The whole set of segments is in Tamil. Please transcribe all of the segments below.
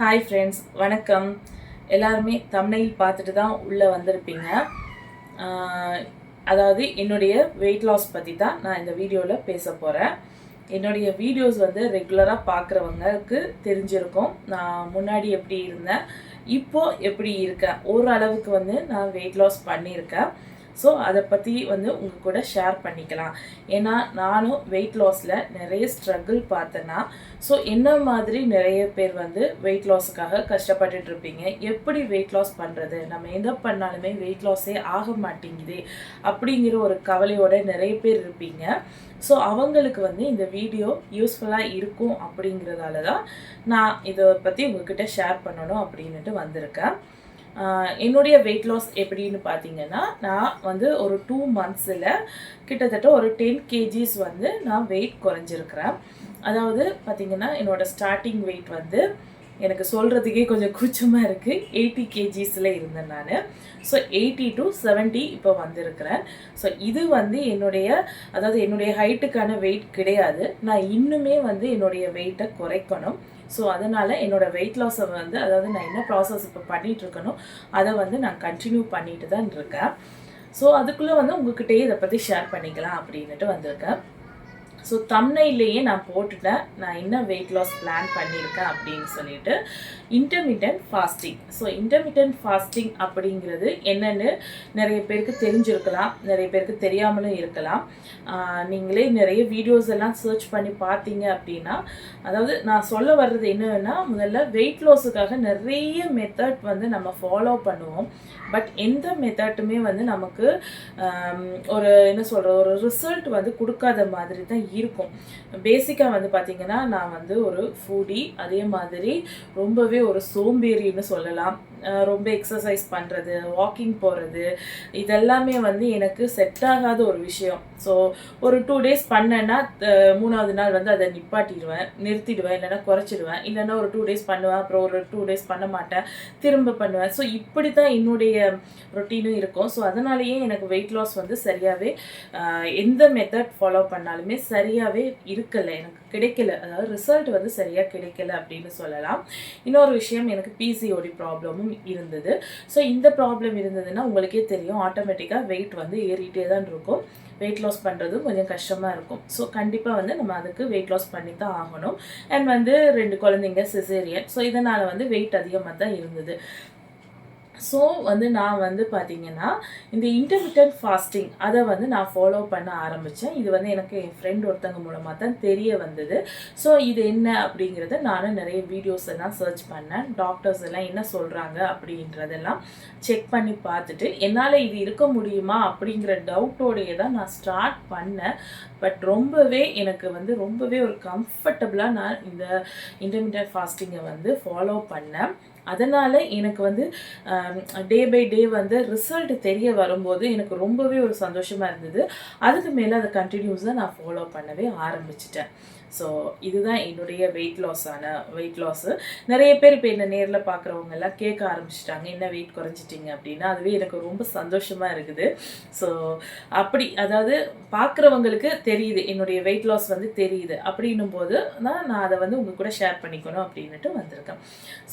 ஹாய் ஃப்ரெண்ட்ஸ் வணக்கம். எல்லாருமே தமிழில் பார்த்துட்டு தான் உள்ளே வந்திருப்பீங்க. அதாவது என்னுடைய வெயிட் லாஸ் பற்றி தான் நான் இந்த வீடியோவில் பேச போகிறேன் என்னுடைய வீடியோஸ் வந்து ரெகுலராக பார்க்குறவங்களுக்கு தெரிஞ்சிருக்கும். நான் முன்னாடி எப்படி இருந்தேன் இப்போது எப்படி இருக்கேன் ஓரளவுக்கு வந்து நான் வெயிட் லாஸ் பண்ணியிருக்கேன். ஸோ அதை பற்றி வந்து உங்கள் கூட ஷேர் பண்ணிக்கலாம். ஏன்னா நானும் வெயிட் லாஸில் நிறைய ஸ்ட்ரகிள் பார்த்தேன்னா ஸோ என்ன மாதிரி நிறைய பேர் வந்து வெயிட் லாஸுக்காக கஷ்டப்பட்டுட்டு இருப்பீங்க? எப்படி வெயிட் லாஸ் பண்ணுறது நம்ம எந்த பண்ணாலுமே வெயிட் லாஸே ஆக மாட்டேங்குது அப்படிங்கிற ஒரு கவலையோட நிறைய பேர் இருப்பீங்க. ஸோ அவங்களுக்கு வந்து இந்த வீடியோ யூஸ்ஃபுல்லாக இருக்கும் அப்படிங்கிறதால தான் நான் இதை பற்றி உங்ககிட்ட ஷேர் பண்ணணும் அப்படின்னுட்டு வந்திருக்கேன். என்னுடைய வெயிட் லாஸ் எப்படின்னு பார்த்தீங்கன்னா நான் வந்து ஒரு டூ மந்த்ஸில் கிட்டத்தட்ட ஒரு டென் கேஜிஸ் வந்து நான் வெயிட் குறைஞ்சிருக்கிறேன். அதாவது பார்த்தீங்கன்னா என்னோடய ஸ்டார்டிங் வெயிட் வந்து எனக்கு சொல்கிறதுக்கே கொஞ்சம் கூச்சமாக இருக்குது எயிட்டி கேஜிஸில் இருந்தேன் நான். ஸோ எயிட்டி டு செவன்ட்டி இப்போ வந்திருக்கிறேன். ஸோ இது வந்து என்னுடைய அதாவது என்னுடைய ஹைட்டுக்கான வெயிட் கிடையாது. நான் இன்னுமே வந்து என்னுடைய வெயிட்டை குறைக்கணும். ஸோ அதனால் என்னோட வெயிட் லாஸை வந்து அதாவது நான் என்ன ப்ராசஸ் இப்போ பண்ணிகிட்ருக்கனோ இருக்கனோ அதை வந்து நான் கண்டினியூ பண்ணிட்டு தான் இருக்கேன். ஸோ அதுக்குள்ளே வந்து உங்ககிட்டயே இதை பற்றி ஷேர் பண்ணிக்கலாம் அப்படின்னுட்டு வந்திருக்கேன். ஸோ தம்னையிலேயே நான் போட்டுட்டேன். நான் என்ன வெயிட் லாஸ் பிளான் பண்ணியிருக்கேன் அப்படின்னு சொல்லிட்டு intermittent fasting so intermittent fasting அப்படிங்கிறது என்னென்னு நிறைய பேருக்கு தெரிஞ்சிருக்கலாம். நிறைய பேருக்கு தெரியாமலும் இருக்கலாம். நீங்களே நிறைய வீடியோஸ் எல்லாம் சர்ச் பண்ணி பார்த்தீங்க அப்படின்னா அதாவது நான் சொல்ல வர்றது என்னன்னா முதல்ல வெயிட் லாஸுக்காக நிறைய மெத்தட் வந்து நம்ம ஃபாலோ பண்ணுவோம். பட் எந்த மெத்தட்டுமே வந்து நமக்கு ஒரு என்ன சொல்கிற ஒரு ரிசல்ட் வந்து கொடுக்காத மாதிரி தான் இருக்கும். பேசிக்காக வந்து பார்த்திங்கன்னா நான் வந்து ஒரு ஃபுடி அதே மாதிரி ரொம்பவே ஒரு சோம்பேறின்னு சொல்லலாம். ரொம்ப எக்ஸசைஸ் பண்ணுறது வாக்கிங் போகிறது இதெல்லாமே வந்து எனக்கு செட் ஆகாத ஒரு விஷயம். ஸோ ஒரு டூ டேஸ் பண்ணேன்னா மூணாவது நாள் வந்து அதை நிப்பாட்டிடுவேன் நிறுத்திடுவேன் இல்லைன்னா குறைச்சிடுவேன். இல்லைன்னா ஒரு டூ டேஸ் பண்ணுவேன் அப்புறம் ஒரு டூ டேஸ் பண்ண மாட்டேன் திரும்ப பண்ணுவேன். ஸோ இப்படி தான் என்னுடைய ரொட்டீனும் இருக்கும். ஸோ அதனாலேயே எனக்கு வெயிட் லாஸ் வந்து சரியாகவே எந்த மெத்தட் ஃபாலோ பண்ணாலுமே சரியாகவே இருக்கலை. எனக்கு கிடைக்கல. அதாவது ரிசல்ட் வந்து சரியாக கிடைக்கல அப்படின்னு சொல்லலாம். இன்னொரு விஷயம் எனக்கு பிசிஓடி ப்ராப்ளமும் இருந்தது. ஸோ இந்த ப்ராப்ளம் இருந்ததுன்னா உங்களுக்கே தெரியும் ஆட்டோமேட்டிக்காக வெயிட் வந்து ஏறிட்டே தான் இருக்கும். வெயிட் லாஸ் பண்ணுறதும் கொஞ்சம் கஷ்டமாக இருக்கும். ஸோ கண்டிப்பாக வந்து நம்ம அதுக்கு வெயிட் லாஸ் பண்ணி தான் ஆகணும். அண்ட் வந்து ரெண்டு குழந்தைங்க சிசேரியன் ஸோ இதனால் வந்து வெயிட் அதிகமாக தான் இருந்தது. ஸோ வந்து நான் வந்து பார்த்தீங்கன்னா இந்த இன்டர்மீடியட் ஃபாஸ்டிங் அதை வந்து நான் ஃபாலோ பண்ண ஆரம்பித்தேன் இது வந்து எனக்கு என் ஃப்ரெண்ட் ஒருத்தங்க மூலமாக தான் தெரிய வந்தது. ஸோ இது என்ன அப்படிங்கிறத நானும் நிறைய வீடியோஸ் எல்லாம் சர்ச் பண்ணேன். டாக்டர்ஸ் எல்லாம் என்ன சொல்கிறாங்க அப்படின்றதெல்லாம் செக் பண்ணி பார்த்துட்டு என்னால் இது இருக்க முடியுமா அப்படிங்கிற டவுட்டோடையே தான் நான் ஸ்டார்ட் பண்ணேன். பட் ரொம்பவே எனக்கு வந்து ரொம்பவே ஒரு கம்ஃபர்டபுளாக நான் இந்த இன்டர்மீடியட் ஃபாஸ்டிங்கை வந்து ஃபாலோ பண்ணேன். அதனால் எனக்கு வந்து டே பை டே வந்து ரிசல்ட் தெரிய வரும்போது எனக்கு ரொம்பவே ஒரு சந்தோஷமாக இருந்தது. அதுக்கு மேலே அதை கண்டினியூஸாக நான் ஃபாலோ பண்ணவே ஆரம்பிச்சிட்டேன். ஸோ இதுதான் என்னுடைய வெயிட் லாஸான வெயிட் லாஸு நிறைய பேர் இப்போ என்ன நேரில் பார்க்குறவங்க எல்லாம் கேட்க ஆரம்பிச்சிட்டாங்க என்ன வெயிட் குறைஞ்சிட்டிங்க? அப்படின்னா அதுவே எனக்கு ரொம்ப சந்தோஷமாக இருக்குது. ஸோ அப்படி அதாவது பார்க்குறவங்களுக்கு தெரியுது என்னுடைய வெயிட் லாஸ் வந்து தெரியுது. அப்படின்னும் போது தான் நான் அதை வந்து உங்கள் கூட ஷேர் பண்ணிக்கணும் அப்படின்னுட்டு வந்திருக்கேன்.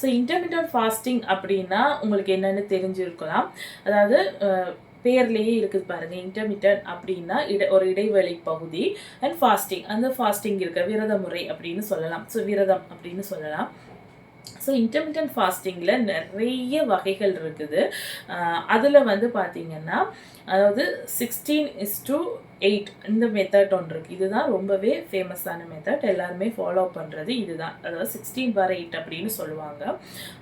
ஸோ இன்டர்மீடியட் ஃபாஸ்டிங் அப்படின்னா உங்களுக்கு என்னென்னு தெரிஞ்சிருக்கலாம். அதாவது பேர்லேயே இருக்குது பாருங்க. இன்டர்மீடியட் அப்படின்னா இட ஒரு இடைவெளி பகுதி அண்ட் ஃபாஸ்டிங் அந்த ஃபாஸ்டிங் இருக்க. விரத முறை அப்படின்னு சொல்லலாம். ஸோ விரதம் அப்படின்னு சொல்லலாம். ஸோ இன்டர்மீடியன்ட் ஃபாஸ்டிங்கில் நிறைய வகைகள் இருக்குது. அதில் வந்து பார்த்தீங்கன்னா அதாவது சிக்ஸ்டீன் இஸ் டூ எயிட் இந்த மெத்தட் ஒன்று இருக்குது இதுதான் ரொம்பவே ஃபேமஸான மெத்தட் எல்லாருமே ஃபாலோ பண்ணுறது இதுதான். அதாவது சிக்ஸ்டீன் பார் எயிட் அப்படின்னு சொல்லுவாங்க.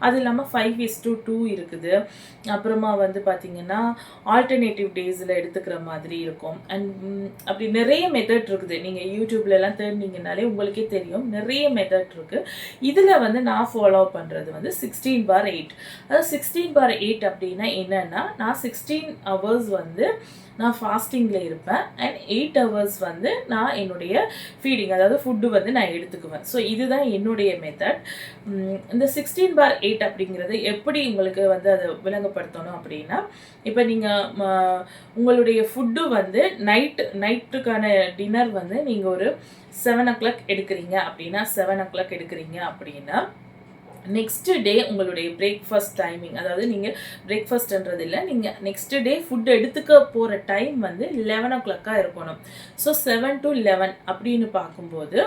அது இல்லாமல் ஃபைவ் இஸ் டூ டூ இருக்குது. அப்புறமா வந்து பார்த்திங்கன்னா ஆல்டர்னேட்டிவ் டேஸில் எடுத்துக்கிற மாதிரி இருக்கும். அண்ட் அப்படி நிறைய மெத்தட் இருக்குது. நீங்கள் யூடியூப்லலாம் தெரிஞ்சிங்கனாலே உங்களுக்கே தெரியும். நிறைய மெத்தட் இருக்குது இதில் வந்து நான் ஃபாலோ பண்ணுறது வந்து சிக்ஸ்டீன் பார் எயிட் அதாவது சிக்ஸ்டீன் பார் எயிட் அப்படின்னா என்னென்னா நான் சிக்ஸ்டீன் ஹவர்ஸ் வந்து நான் ஃபாஸ்டிங்கில் இருப்பேன். அண்ட் எயிட் ஹவர்ஸ் வந்து நான் என்னுடைய ஃபீடிங் அதாவது ஃபுட்டு வந்து நான் எடுத்துக்குவேன். ஸோ இதுதான் என்னுடைய மெத்தட் இந்த சிக்ஸ்டீன் பார் எயிட் அப்படிங்கிறது எப்படி உங்களுக்கு வந்து அதை விளங்கப்படுத்தணும் அப்படின்னா இப்போ நீங்கள் உங்களுடைய ஃபுட்டு வந்து நைட் நைட்டுக்கான டின்னர் வந்து நீங்கள் ஒரு செவன் ஓ கிளாக் எடுக்கிறீங்க அப்படின்னா செவன் ஓ கிளாக் எடுக்கிறீங்க அப்படின்னா நெக்ஸ்ட் டே உங்களுடைய பிரேக்ஃபாஸ்ட் டைமிங் அதாவது நீங்கள் பிரேக்ஃபாஸ்ட்ன்றது இல்லை நீங்கள் நெக்ஸ்ட் டே ஃபுட் எடுத்துக்க போகிற டைம் வந்து லெவன் ஓ கிளாக்காக இருக்கணும். ஸோ செவன் டு லெவன் அப்படின்னு பார்க்கும்போது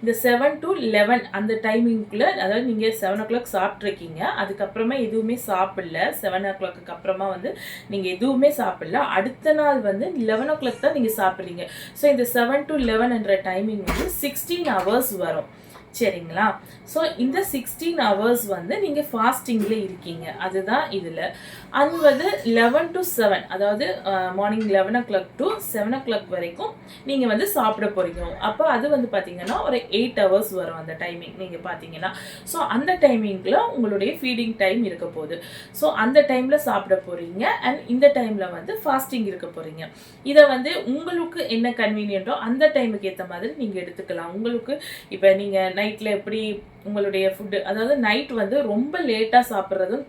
இந்த செவன் டு லெவன் அந்த டைமிங்குள்ளே அதாவது நீங்கள் செவன் ஓ கிளாக் சாப்பிட்ருக்கீங்க அதுக்கப்புறமா எதுவுமே சாப்பிடல செவன் ஓ கிளாக்கு அப்புறமா வந்து நீங்கள் எதுவுமே சாப்பிடல அடுத்த நாள் வந்து லெவன் ஓ கிளாக் தான் நீங்கள் சாப்பிட்றீங்க. ஸோ இந்த செவன் டு லெவன்ன்ற டைமிங் வந்து சிக்ஸ்டீன் ஹவர்ஸ் வரும். சரிங்களா? ஸோ இந்த சிக்ஸ்டீன் ஹவர்ஸ் வந்து நீங்கள் ஃபாஸ்டிங்கில் இருக்கீங்க. அதுதான் இதில். அது வந்து லெவன் டு செவன் அதாவது morning eleven o'clock to seven o'clock வரைக்கும் நீங்கள் வந்து சாப்பிட போகிறீங்க அப்போ அது வந்து பார்த்தீங்கன்னா ஒரு எயிட் ஹவர்ஸ் வரும் அந்த டைமிங் நீங்கள் பார்த்தீங்கன்னா ஸோ அந்த டைமிங்கில் உங்களுடைய ஃபீடிங் டைம் இருக்க போகுது. ஸோ அந்த டைமில் சாப்பிட போகிறீங்க அண்ட் இந்த டைமில் வந்து ஃபாஸ்டிங் இருக்க போகிறீங்க இதை வந்து உங்களுக்கு என்ன கன்வீனியன்ட்டோ அந்த டைமுக்கு ஏற்ற மாதிரி நீங்கள் எடுத்துக்கலாம். உங்களுக்கு இப்போ நீங்கள் நைட்டில் எப்படி உங்களுடைய ஃபுட்டு அதாவது நைட் வந்து ரொம்ப லேட்டாக சாப்பிட்றதும்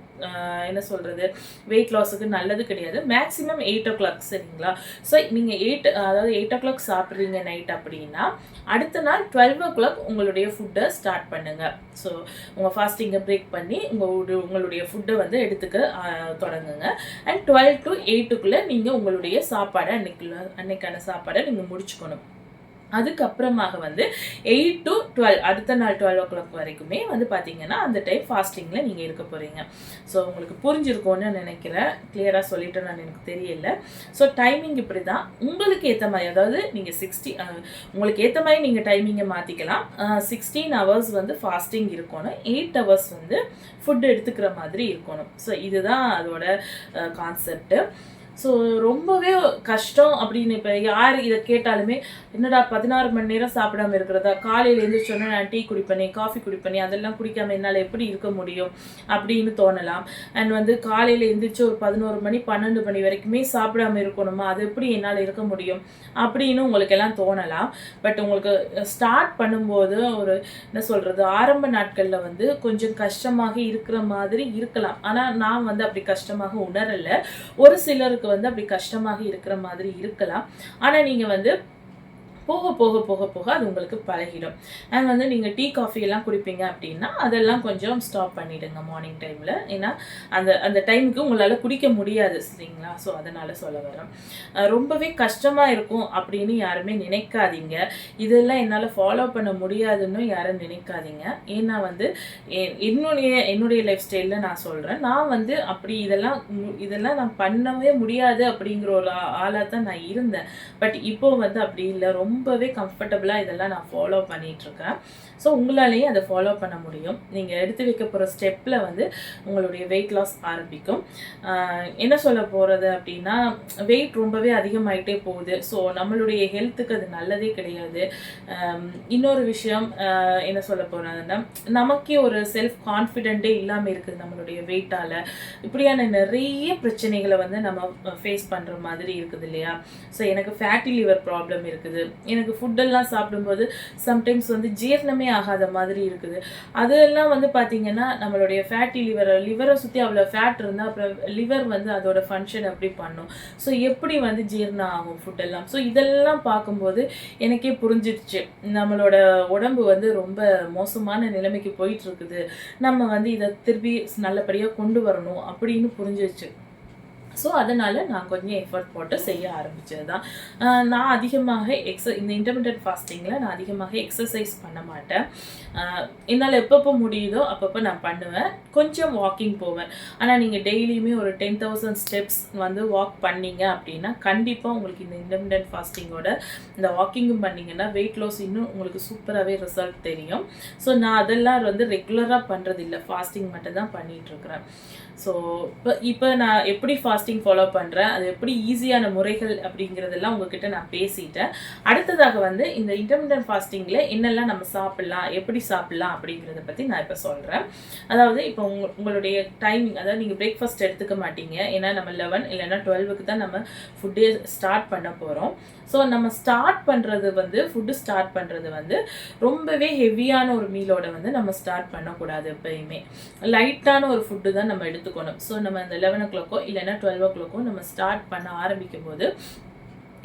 என்ன சொல்கிறது வெயிட் லாஸுக்கு நல்லது கிடையாது. மேக்ஸிமம் எயிட் ஓ கிளாக் சரிங்களா? ஸோ நீங்கள் எயிட் அதாவது எயிட் ஓ கிளாக் சாப்பிட்றீங்க நைட் அப்படின்னா அடுத்த நாள் டுவெல் ஓ கிளாக் உங்களுடைய ஃபுட்டை ஸ்டார்ட் பண்ணுங்கள் ஸோ உங்கள் ஃபாஸ்டிங்கை பிரேக் பண்ணி உங்கள் உங்களுடைய ஃபுட்டை வந்து எடுத்துக்க தொடங்குங்க. அண்ட் டுவெல் டு எயிட்டுக்குள்ளே நீங்கள் உங்களுடைய சாப்பாடை அன்னைக்குள்ள அன்னைக்கான சாப்பாடை நீங்கள் முடிச்சுக்கணும். அதுக்கப்புறமாக வந்து எயிட் டு டுவெல் அடுத்த நாள் டுவெல் ஓ கிளாக் வரைக்குமே வந்து பார்த்தீங்கன்னா அந்த டைம் ஃபாஸ்டிங்கில் நீங்கள் இருக்க போகிறீங்க ஸோ உங்களுக்கு புரிஞ்சிருக்கும்னு நினைக்கிறேன். கிளியராக சொல்லிட்டேன்னு எனக்கு தெரியல. ஸோ டைமிங் இப்படி தான் உங்களுக்கு ஏற்ற மாதிரி அதாவது நீங்கள் சிக்ஸ்டி உங்களுக்கு ஏற்ற மாதிரி நீங்கள் டைமிங்கை மாற்றிக்கலாம் சிக்ஸ்டீன் ஹவர்ஸ் வந்து ஃபாஸ்டிங் இருக்கணும். எயிட் ஹவர்ஸ் வந்து ஃபுட் எடுத்துக்கிற மாதிரி இருக்கணும். ஸோ இதுதான் அதோட கான்செப்ட்டு ஸோ ரொம்பவே கஷ்டம் அப்படின்னு இப்போ யார் இதை கேட்டாலுமே என்னடா பதினாறு மணி நேரம் சாப்பிடாம இருக்கிறதா? காலையில் எழுந்திரிச்சோன்னே நான் டீ குடிப்பேனே காஃபி குடிப்பேனே அதெல்லாம் குடிக்காம என்னால் எப்படி இருக்க முடியும்? அப்படின்னு தோணலாம். அண்ட் வந்து காலையில் எழுந்திரிச்சு ஒரு பதினோரு மணி பன்னெண்டு மணி வரைக்குமே சாப்பிடாம இருக்கணுமா? அது எப்படி என்னால் இருக்க முடியும்? அப்படின்னு உங்களுக்கு எல்லாம் தோணலாம். பட் உங்களுக்கு ஸ்டார்ட் பண்ணும்போது ஒரு என்ன சொல்கிறது ஆரம்ப நாட்களில் வந்து கொஞ்சம் கஷ்டமாக இருக்கிற மாதிரி இருக்கலாம். ஆனால் நான் வந்து அப்படி கஷ்டமாக உணரலை. ஒரு சிலருக்கு வந்து அப்படி கஷ்டமாக இருக்கிற மாதிரி இருக்கலாம். ஆனால் நீங்கள் வந்து போக போக போக போக அது உங்களுக்கு பழகிடும். அண்ட் வந்து நீங்கள் டீ காஃபி எல்லாம் குடிப்பீங்க அப்படின்னா அதெல்லாம் கொஞ்சம் ஸ்டாப் பண்ணிவிடுங்க மார்னிங் டைமில் ஏன்னா அந்த அந்த டைமுக்கு உங்களால் குடிக்க முடியாது சரிங்களா? ஸோ அதனால் சொல்ல வரோம் ரொம்பவே கஷ்டமாக இருக்கும் அப்படின்னு யாருமே நினைக்காதீங்க. இதெல்லாம் என்னால் ஃபாலோ பண்ண முடியாதுன்னு யாரும் நினைக்காதீங்க. ஏன்னா வந்து என்னுடைய என்னுடைய லைஃப் ஸ்டைலில் நான் சொல்கிறேன் நான் வந்து அப்படி இதெல்லாம் இதெல்லாம் நான் பண்ணவே முடியாது அப்படிங்கிற ஒரு ஆளாக தான் நான் இருந்தேன். பட் இப்போ வந்து அப்படி இல்லை. ரொம்ப ரொம்பவே கம்ஃபர்டபுளாக இதெல்லாம் நான் ஃபாலோ பண்ணிகிட்ருக்கேன் ஸோ உங்களாலேயே அதை ஃபாலோ பண்ண முடியும். நீங்கள் எடுத்து வைக்க போகிற ஸ்டெப்பில் வந்து உங்களுடைய வெயிட் லாஸ் ஆரம்பிக்கும். என்ன சொல்ல போகிறது அப்படின்னா வெயிட் ரொம்பவே அதிகமாயிட்டே போகுது. ஸோ நம்மளுடைய ஹெல்த்துக்கு அது நல்லதே கிடையாது. இன்னொரு விஷயம் என்ன சொல்ல போகிறதுன்னா நமக்கே ஒரு செல்ஃப் கான்ஃபிடென்ட்டே இல்லாமல் இருக்குது நம்மளுடைய வெயிட்டால் இப்படியான நிறைய பிரச்சனைகளை வந்து நம்ம ஃபேஸ் பண்ணுற மாதிரி இருக்குது இல்லையா? ஸோ எனக்கு ஃபேட்டி லிவர் ப்ராப்ளம் இருக்குது. எனக்கு ஃபுட்டெல்லாம் சாப்பிடும்போது சம்டைம்ஸ் வந்து ஜீரணமே ஆகாத மாதிரி இருக்குது. அதெல்லாம் வந்து பார்த்தீங்கன்னா நம்மளுடைய ஃபேட்டி லிவர் லிவரை சுற்றி அவ்வளோ ஃபேட் இருந்தால் அப்புறம் லிவர் வந்து அதோட ஃபங்க்ஷன் எப்படி பண்ணும்? ஸோ எப்படி வந்து ஜீரணம் ஆகும் ஃபுட்டெல்லாம் ஸோ இதெல்லாம் பார்க்கும்போது எனக்கே புரிஞ்சிடுச்சு. நம்மளோட உடம்பு வந்து ரொம்ப மோசமான நிலைமைக்கு போயிட்டு இருக்குது. நம்ம வந்து இதை திருப்பி நல்லபடியாக கொண்டு வரணும் அப்படின்னு புரிஞ்சிருச்சு ஸோ அதனால் நான் கொஞ்சம் எஃபர்ட் போட்டு செய்ய ஆரம்பித்தது தான் நான் அதிகமாக எக்ஸ இந்த இன்டர்மீடியட் ஃபாஸ்டிங்கில் நான் அதிகமாக எக்ஸசைஸ் பண்ண மாட்டேன். என்னால் எப்பப்போ முடியுதோ அப்பப்போ நான் பண்ணுவேன். கொஞ்சம் வாக்கிங் போவேன். ஆனால் நீங்கள் டெய்லியுமே ஒரு டென் தௌசண்ட் ஸ்டெப்ஸ் வந்து வாக் பண்ணீங்க அப்படின்னா கண்டிப்பாக உங்களுக்கு இந்த இன்டர்மீடியட் ஃபாஸ்டிங்கோட இந்த வாக்கிங்கும் பண்ணிங்கன்னா வெயிட் லாஸ் இன்னும் உங்களுக்கு சூப்பராகவே ரிசல்ட் தெரியும். ஸோ நான் அதெல்லாம் வந்து ரெகுலராக பண்ணுறதில்ல ஃபாஸ்டிங் மட்டும் தான் ஸோ இப்போ இப்போ நான் எப்படி ஃபாஸ்டிங் ஃபாலோ பண்ணுறேன் அது எப்படி ஈஸியான முறைகள் அப்படிங்கிறதெல்லாம் உங்ககிட்ட நான் பேசிட்டேன். அடுத்ததாக வந்து இந்த இன்டர்மீடியட் ஃபாஸ்டிங்கில் என்னெல்லாம் நம்ம சாப்பிட்லாம்? எப்படி சாப்பிட்லாம்? அப்படிங்கிறத பற்றி நான் இப்போ சொல்கிறேன் அதாவது இப்போ உங்க உங்களுடைய டைமிங் அதாவது நீங்கள் பிரேக்ஃபாஸ்ட் எடுத்துக்க மாட்டீங்க. ஏன்னா நம்ம லெவன் இல்லைன்னா டுவெல்வுக்கு தான் நம்ம ஃபுட்டே ஸ்டார்ட் பண்ண போகிறோம் ஸோ நம்ம ஸ்டார்ட் பண்ணுறது வந்து ஃபுட்டு ஸ்டார்ட் பண்ணுறது வந்து ரொம்பவே ஹெவியான ஒரு மீலோட வந்து நம்ம ஸ்டார்ட் பண்ணக்கூடாது எப்பயுமே. லைட்டான ஒரு ஃபுட்டு தான் நம்ம எடுத்து எடுத்துக்கணும். ஸோ நம்ம இந்த லெவன் ஓ கிளாக்கோ இல்லைன்னா டுவெல் ஓ கிளாக்கோ நம்ம ஸ்டார்ட் பண்ண ஆரம்பிக்கும் போது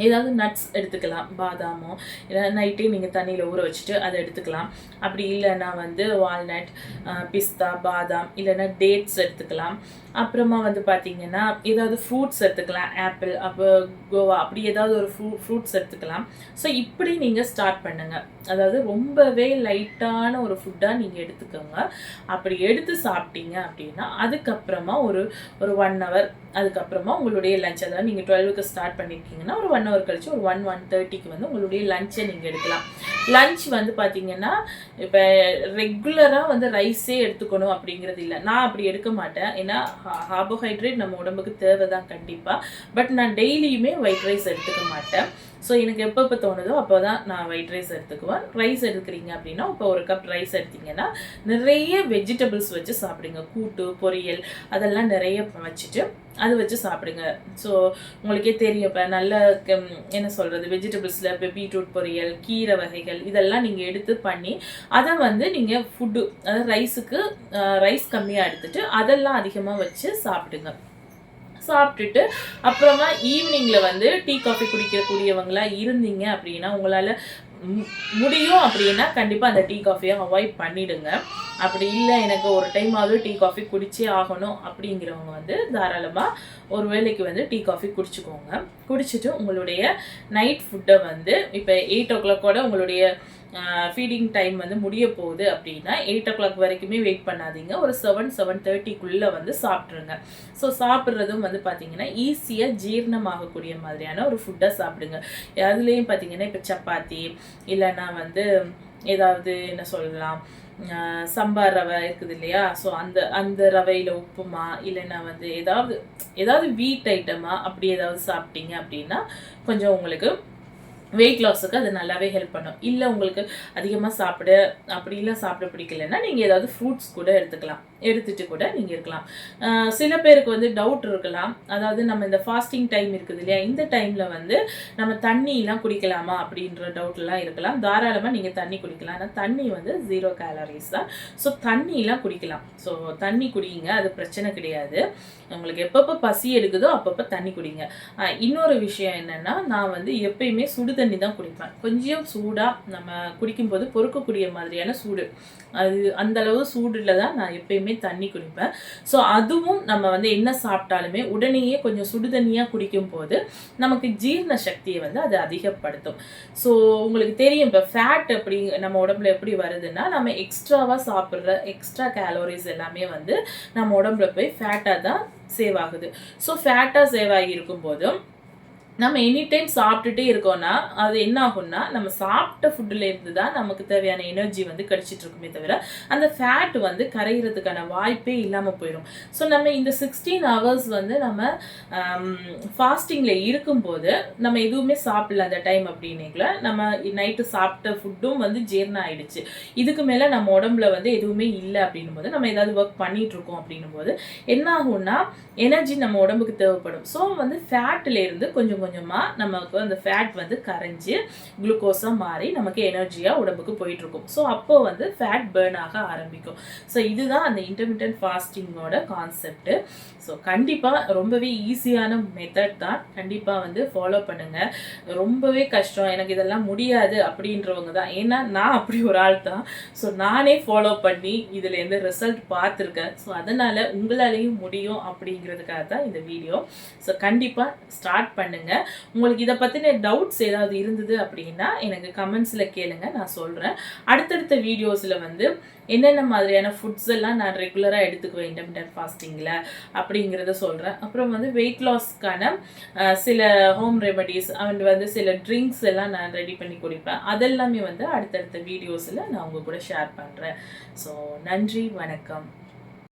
ஏதாவது நட்ஸ் எடுத்துக்கலாம். பாதாமோ இல்லை நைட்டே நீங்கள் தண்ணியில் ஊற வச்சுட்டு அதை எடுத்துக்கலாம். அப்படி இல்லைன்னா வந்து வால்நட் பிஸ்தா பாதாம் இல்லைன்னா டேட்ஸ் எடுத்துக்கலாம். அப்புறமா வந்து பார்த்தீங்கன்னா ஏதாவது ஃப்ரூட்ஸ் எடுத்துக்கலாம். ஆப்பிள் அப்போ கோவா அப்படி ஏதாவது ஒரு ஃப்ரூ ஃப்ரூட்ஸ் எடுத்துக்கலாம். ஸோ இப்படி நீங்கள் ஸ்டார்ட் பண்ணுங்கள் அதாவது ரொம்பவே லைட்டான ஒரு ஃபுட்டாக நீங்கள் எடுத்துக்கோங்க. அப்படி எடுத்து சாப்பிட்டீங்க அப்படின்னா அதுக்கப்புறமா ஒரு ஒரு ஒன் ஹவர் அதுக்கப்புறமா உங்களுடைய லஞ்ச் அதாவது நீங்கள் டுவெல்வுக்கு ஸ்டார்ட் பண்ணியிருக்கீங்கன்னா ஒரு ஒன் ஹவர் கழிச்சு ஒரு ஒன் ஒன் தேர்ட்டிக்கு வந்து உங்களுடைய லஞ்சை நீங்கள் எடுக்கலாம். லஞ்ச் வந்து பார்த்தீங்கன்னா இப்போ ரெகுலராக வந்து ரைஸே எடுத்துக்கணும் அப்படிங்கிறது இல்லை. நான் அப்படி எடுக்க மாட்டேன். ஏன்னா கார்போஹைட்ரேட் நம்ம உடம்புக்கு தேவை தான் கண்டிப்பாக பட் நான் டெய்லியுமே ஒயிட் ரைஸ் எடுத்துக்க மாட்டேன். ஸோ எனக்கு எப்போ எப்போ தோணுதோ அப்போ தான் நான் ஒயிட் ரைஸ் எடுத்துக்குவேன். ரைஸ் எடுக்கிறீங்க அப்படின்னா இப்போ ஒரு கப் ரைஸ் எடுத்தீங்கன்னா நிறைய வெஜிடபிள்ஸ் வச்சு சாப்பிடுங்க. கூட்டு பொரியல் அதெல்லாம் நிறைய வச்சுட்டு அது வச்சு சாப்பிடுங்க. ஸோ உங்களுக்கே தெரியும். இப்போ நல்ல என்ன சொல்கிறது வெஜிடபிள்ஸில் இப்போ பீட்ரூட் பொரியல் கீரை வகைகள் இதெல்லாம் நீங்கள் எடுத்து பண்ணி அதை வந்து நீங்கள் ஃபுட்டு அதாவது ரைஸுக்கு ரைஸ் கம்மியாக எடுத்துகிட்டு அதெல்லாம் அதிகமாக வச்சு சாப்பிடுங்க. சாப்பிட்டுட்டு அப்புறமா ஈவினிங்கில் வந்து டீ காஃபி குடிக்கக்கூடியவங்களாக இருந்தீங்க அப்படின்னா உங்களால் முடியும் அப்படின்னா கண்டிப்பாக அந்த டீ காஃபியை அவாய்ட் பண்ணிடுங்க. அப்படி இல்லை எனக்கு ஒரு டைமாவது டீ காஃபி குடிச்சே ஆகணும் அப்படிங்கிறவங்க வந்து தாராளமாக ஒரு வேலைக்கு வந்து டீ காஃபி குடிச்சுக்கோங்க. குடிச்சிட்டு உங்களுடைய நைட் ஃபுட்டை வந்து இப்போ எயிட் ஓ கிளாக்கோட உங்களுடைய ஃபீடிங் டைம் வந்து முடிய போகுது அப்படின்னா எயிட் ஓ கிளாக் வரைக்குமே வெயிட் பண்ணாதீங்க. ஒரு செவன் செவன் தேர்ட்டிக்குள்ளே வந்து சாப்பிட்ருங்க. ஸோ சாப்பிட்றதும் வந்து பார்த்தீங்கன்னா ஈஸியாக ஜீரணமாகக்கூடிய மாதிரியான ஒரு ஃபுட்டாக சாப்பிடுங்க. அதுலேயும் பார்த்தீங்கன்னா இப்போ சப்பாத்தி இல்லைன்னா வந்து ஏதாவது என்ன சொல்லலாம் சம்பார் ரவை இருக்குது இல்லையா? ஸோ அந்த அந்த ரவையில் உப்புமா இல்லைன்னா வந்து ஏதாவது ஏதாவது வீட் ஐட்டமாக அப்படி ஏதாவது சாப்பிட்டீங்க அப்படின்னா கொஞ்சம் உங்களுக்கு வெயிட் லாஸுக்கு அது நல்லாவே ஹெல்ப் பண்ணும். இல்லை உங்களுக்கு அதிகமாக சாப்பிட அப்படிலாம் சாப்பிட பிடிக்கலன்னா நீங்கள் ஏதாவது ஃப்ரூட்ஸ் கூட எடுத்துக்கலாம். எடுத்துட்டு கூட நீங்கள் இருக்கலாம். சில பேருக்கு வந்து டவுட் இருக்கலாம். அதாவது நம்ம இந்த ஃபாஸ்டிங் டைம் இருக்குது இல்லையா? இந்த டைமில் வந்து நம்ம தண்ணியெலாம் குடிக்கலாமா அப்படின்ற டவுட்லாம் இருக்கலாம். தாராளமாக நீங்கள் தண்ணி குடிக்கலாம். ஆனால் தண்ணி வந்து ஜீரோ கேலரிஸ் தான். ஸோ தண்ணியெலாம் குடிக்கலாம். ஸோ தண்ணி குடிங்க. அது பிரச்சனை கிடையாது. உங்களுக்கு எப்பப்போ பசி எடுக்குதோ அப்பப்போ தண்ணி குடிங்க. இன்னொரு விஷயம் என்னென்னா நான் வந்து எப்பயுமே சுடு தண்ணி தான் குடிப்பேன். கொஞ்சம் சூடாக நம்ம குடிக்கும்போது பொறுக்கக்கூடிய மாதிரியான சூடு. அது அந்த அளவு சூடில் தான் நான் எப்பயுமே தண்ணி குடிப்பேன். ஸோ அதுவும் நம்ம வந்து என்ன சாப்பிட்டாலுமே உடனேயே கொஞ்சம் சுடு தண்ணியாக குடிக்கும் போது நமக்கு ஜீரண சக்தியை வந்து அது அதிகப்படுத்தும். ஸோ உங்களுக்கு தெரியும் இப்போ ஃபேட் எப்படி நம்ம உடம்புல எப்படி வருதுன்னா நம்ம எக்ஸ்ட்ராவாக சாப்பிட்ற எக்ஸ்ட்ரா கேலோரிஸ் எல்லாமே வந்து நம்ம உடம்புல போய் ஃபேட்டாக தான் சேவ் ஆகுது. ஸோ ஃபேட்டாக சேவ் ஆகி இருக்கும்போதும் நம்ம எனி டைம் சாப்பிட்டுட்டே இருக்கோம்னா அது என்ன ஆகும்னா நம்ம சாப்பிட்ட ஃபுட்டில் இருந்து தான் நமக்கு தேவையான எனர்ஜி வந்து கிடச்சிட்டு இருக்குமே தவிர அந்த ஃபேட் வந்து கரைகிறதுக்கான வாய்ப்பே இல்லாமல் போயிடும் ஸோ நம்ம இந்த சிக்ஸ்டீன் ஹவர்ஸ் வந்து நம்ம um, ஃபாஸ்டிங்கில் இருக்கும்போது நம்ம எதுவுமே சாப்பிடல அந்த டைம் அப்படின்னீங்கள நம்ம நைட்டு சாப்பிட்ட ஃபுட்டும் வந்து ஜீர்ணம் ஆயிடுச்சு இதுக்கு மேலே நம்ம உடம்புல வந்து எதுவுமே இல்லை அப்படின்னும் போது நம்ம ஏதாவது ஒர்க் பண்ணிட்டு இருக்கோம் அப்படின்னும் போது என்ன ஆகும்னா எனர்ஜி நம்ம உடம்புக்கு தேவைப்படும். ஸோ வந்து ஃபேட்லேருந்து கொஞ்சம் கொஞ்சமாக நமக்கு அந்த ஃபேட் வந்து கரைஞ்சி குளுக்கோஸாக மாறி நமக்கு எனர்ஜியாக உடம்புக்கு போயிட்டுருக்கும். ஸோ அப்போ வந்து ஃபேட் பேர்ன் ஆக ஆரம்பிக்கும். ஸோ இதுதான் அந்த இன்டர்மீடியன்ட் ஃபாஸ்டிங்கோட கான்செப்ட்டு ஸோ கண்டிப்பாக ரொம்பவே ஈஸியான மெத்தட் தான். கண்டிப்பாக வந்து ஃபாலோ பண்ணுங்கள் ரொம்பவே கஷ்டம். எனக்கு இதெல்லாம் முடியாது அப்படின்றவங்க தான். ஏன்னா நான் அப்படி ஒரு ஆள் தான். ஸோ நானே ஃபாலோ பண்ணி இதுலேருந்து ரிசல்ட் பார்த்துருக்கேன். ஸோ அதனால் உங்களாலேயும் முடியும் அப்படிங்கிறதுக்காக தான் இந்த வீடியோ ஸோ கண்டிப்பாக ஸ்டார்ட் பண்ணுங்கள் உங்களுக்கு இதை பற்றின டவுட்ஸ் ஏதாவது இருந்தது அப்படின்னா எனக்கு கமெண்ட்ஸில் கேளுங்க நான் சொல்கிறேன் அடுத்தடுத்த வீடியோஸில் வந்து என்னென்ன மாதிரியான ஃபுட்ஸ் எல்லாம் நான் ரெகுலராக எடுத்துக்குவேன் இன்டர்மீடியட் ஃபாஸ்டிங்கில் அப்படிங்கிறத சொல்கிறேன் அப்புறம் வந்து வெயிட் லாஸ்க்கான சில ஹோம் ரெமடிஸ் அண்ட் வந்து சில ட்ரிங்க்ஸ் எல்லாம் நான் ரெடி பண்ணி குடிப்பேன். அதெல்லாமே வந்து அடுத்தடுத்த வீடியோஸில் நான் உங்கள் கூட ஷேர் பண்ணுறேன் ஸோ நன்றி வணக்கம்.